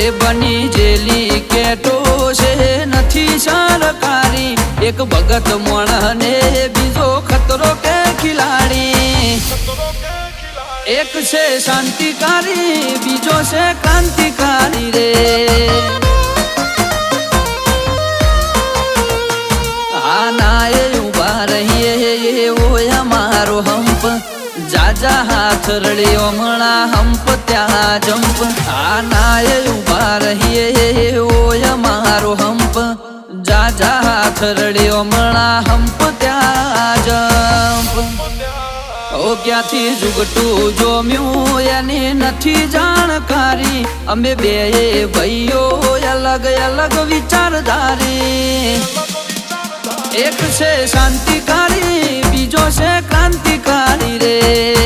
એ બની જેલી કેટો છે, નથી સરકારી એક ભગત મોણ ને બીજો ખતરો કે ખિલાડી. એક છે શાંતિકારી, બીજો છે ક્રાંતિકારી રે. આ ના એ ઊભા રહીએ એવો અમારો હંપ. જાજા હાથ રળ્યો, હમણાં હંપ, ત્યાં જંપ. આ ના રહીએ એવો અમારો હંપ જાજા હાથ રડ્યો હમણાં હંપ ત્યાં જંપ ઓ ક્યાંથી જુગટું જોમ્યું એની નથી જાણકારી અમે બે ભાઈઓ અલગ અલગ વિચારધારી એક છે શાંતિકારી બીજો છે ક્રાંતિકારી રે